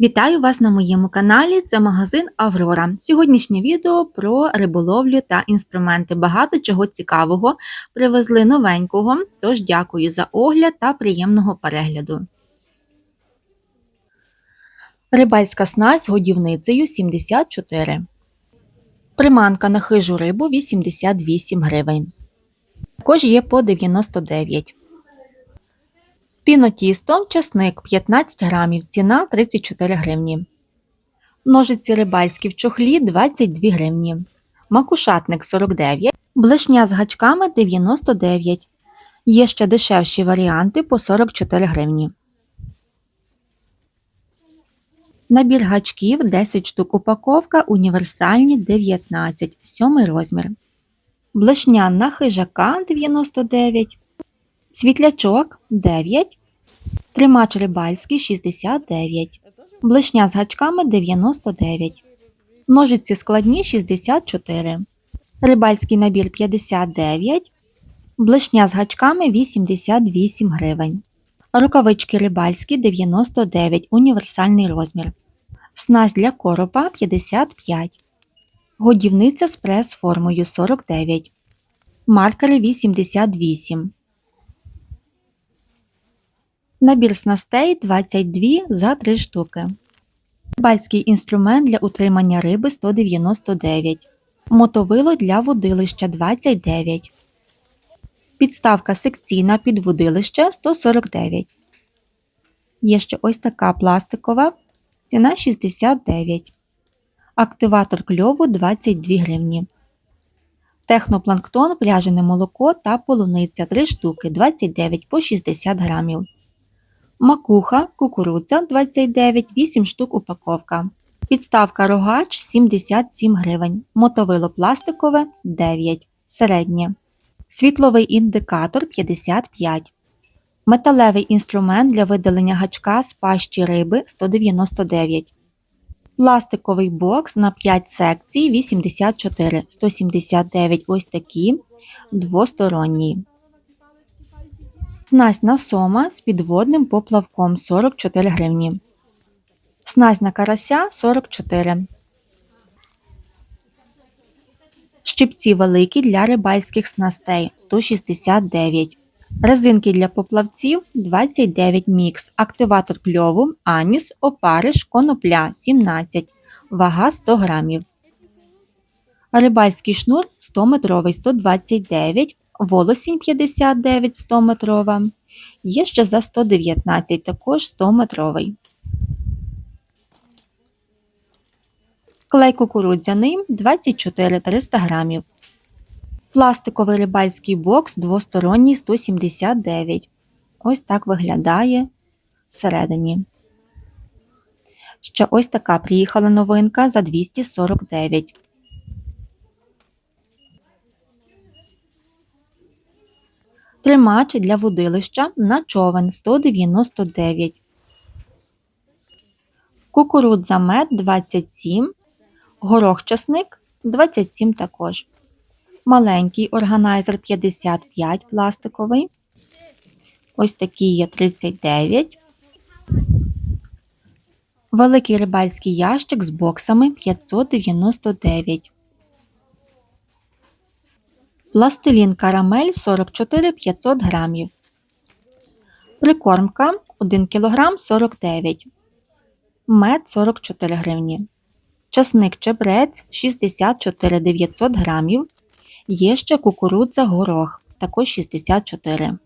Вітаю вас на моєму каналі. Це магазин Аврора. Сьогоднішнє відео про риболовлю та інструменти. Багато чого цікавого привезли новенького. Тож дякую за огляд та приємного перегляду. Рибальська снасть з годівницею 74. Приманка на хижу рибу 88 гривень. Також є по 99. Пінотісто, часник 15 грамів, ціна 34 гривні. Ножиці рибальські в чохлі 22 гривні. Макушатник 49, блешня з гачками 99. Є ще дешевші варіанти по 44 гривні. Набір гачків 10 штук упаковка, універсальні 19, 7 розмір. Блешня на хижака 99. Світлячок 9, тримач рибальський 69, блешня з гачками 99, ножиці складні 64, рибальський набір 59, блешня з гачками 88 гривень, рукавички рибальські 99, універсальний розмір, снасть для коропа 55, годівниця з прес-формою 49, маркери 88. Набір снастей 22 за 3 штуки. Рибальський інструмент для утримання риби 199. Мотовило для водилища 29. Підставка секційна під водилище 149. Є ще ось така пластикова. Ціна 69. Активатор кльову 22 гривні. Технопланктон, пляжене молоко та полуниця 3 штуки 29 по 60 грамів. Макуха, кукурудза 29, 8 штук упаковка. Підставка рогач 77 гривень. Мотовило пластикове 9. Середнє. Світловий індикатор 55. Металевий інструмент для видалення гачка з пащі риби 199. Пластиковий бокс на 5 секцій 84, 179 ось такі, двосторонній. Снасть на сома з підводним поплавком 44 гривні. Снасть на карася 44. Щипці великі для рибальських снастей 169. Резинки для поплавців 29 мікс. Активатор кльову, аніс, опариш, конопля 17. Вага 100 грамів. Рибальський шнур 100 метровий 129 волосінь 59 100 метрова. Є ще за 119, також 100 метровий. Клей кукурудзяний 24 300 грамів. Пластиковий рибальський бокс двосторонній 179. Ось так виглядає всередині. Ще ось така приїхала новинка за 249. Тримач для водилища на човен 199. Кукурудза мед 27. Горох часник 27 також. Маленький органайзер 55 пластиковий. Ось такий є 39. Великий рибальський ящик з боксами 599. Пластилін карамель 44 500 грамів. Прикормка 1 кг 49 Мед 44 гривні. Часник чебрець 64 900 грамів. Є ще кукурудза горох також 64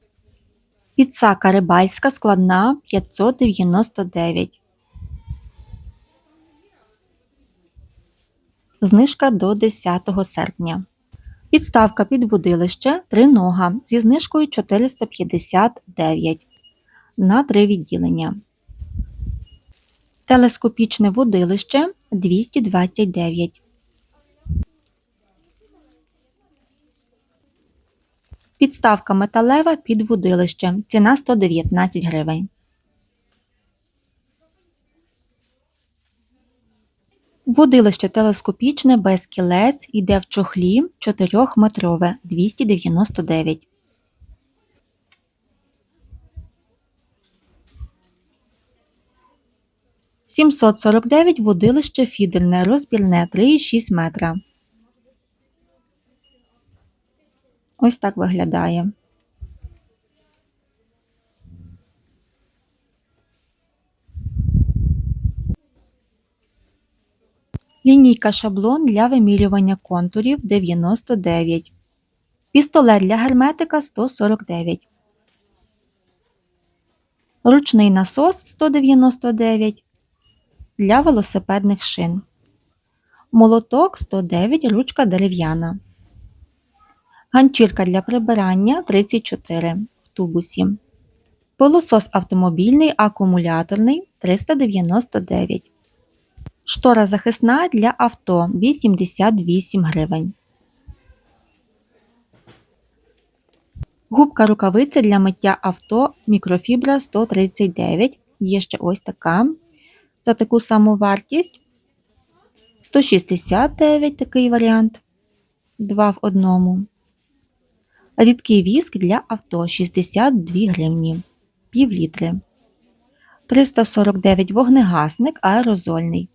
Підсака рибальська складна 599 Знижка до 10 серпня. Підставка під водилище нога зі знижкою 459 на 3 відділення. Телескопічне водилище 229. Підставка металева під водилище. Ціна 119 гривень. Водилище телескопічне без кілець йде в чохлі 4-метрове 299. 749 водилище фідерне розбірне 3,6 метра. Ось так виглядає. Лінійка шаблон для вимірювання контурів 99. Пістолет для герметика 149. Ручний насос 199 для велосипедних шин. Молоток 109, ручка дерев'яна. Ганчірка для прибирання 34 в тубусі. Пилосос автомобільний акумуляторний 399. Штора захисна для авто 88 гривень. Губка рукавиця для миття авто мікрофібра 139. Є ще ось така. За таку саму вартість. 169 такий варіант. Два в одному. Рідкий віск для авто 62 гривні. Пів літри. 349 вогнегасник аерозольний.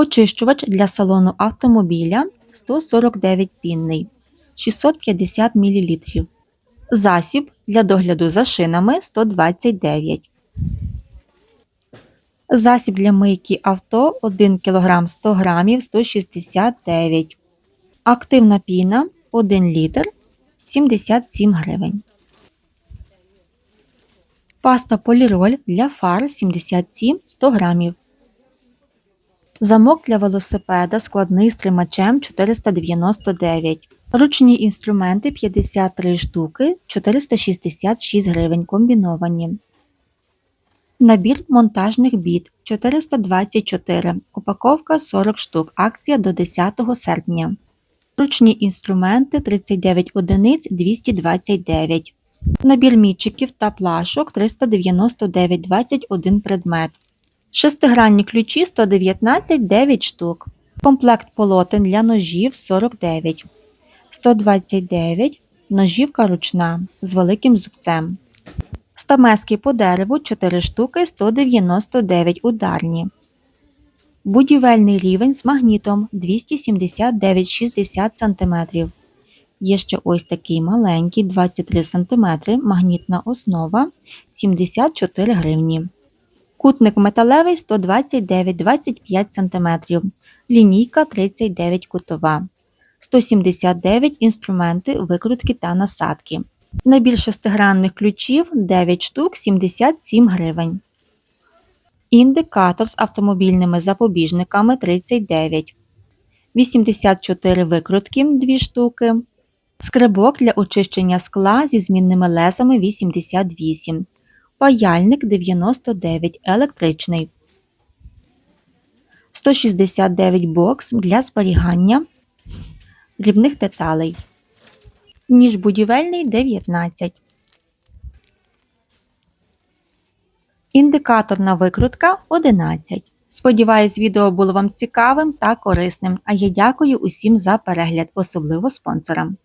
Очищувач для салону автомобіля 149 пінний 650 мл. Засіб для догляду за шинами 129. Засіб для мийки авто 1 кг 100 г 169. Активна піна 1 літр 77 гривень. Паста поліроль для фар 77 100 грамів. Замок для велосипеда складний з тримачем 499. Ручні інструменти 53 штуки 466 гривень комбіновані. Набір монтажних біт 424. Упаковка 40 штук. Акція до 10 серпня. Ручні інструменти 39 одиниць 229. Набір мітчиків та плашок 399 21 предмет. Шестигранні ключі 119 9 штук. Комплект полотен для ножів 49. 129 ножівка ручна з великим зубцем. Стамески по дереву 4 штуки 199 ударні. Будівельний рівень з магнітом 279-60 см. Є ще ось такий маленький 23 см магнітна основа 74 гривні. Кутник металевий 129-25 см. Лінійка 39 кутова. 179 інструменти, викрутки та насадки. Набір шестигранних ключів 9 штук 77 гривень. Індикатор з автомобільними запобіжниками 39. 84 викрутки 2 штуки. Скребок для очищення скла зі змінними лезами 88. Паяльник 99 електричний. 169 бокс для зберігання дрібних деталей. Ніж будівельний 19. Індикаторна викрутка 11. Сподіваюсь, відео було вам цікавим та корисним. А я дякую усім за перегляд, особливо спонсорам.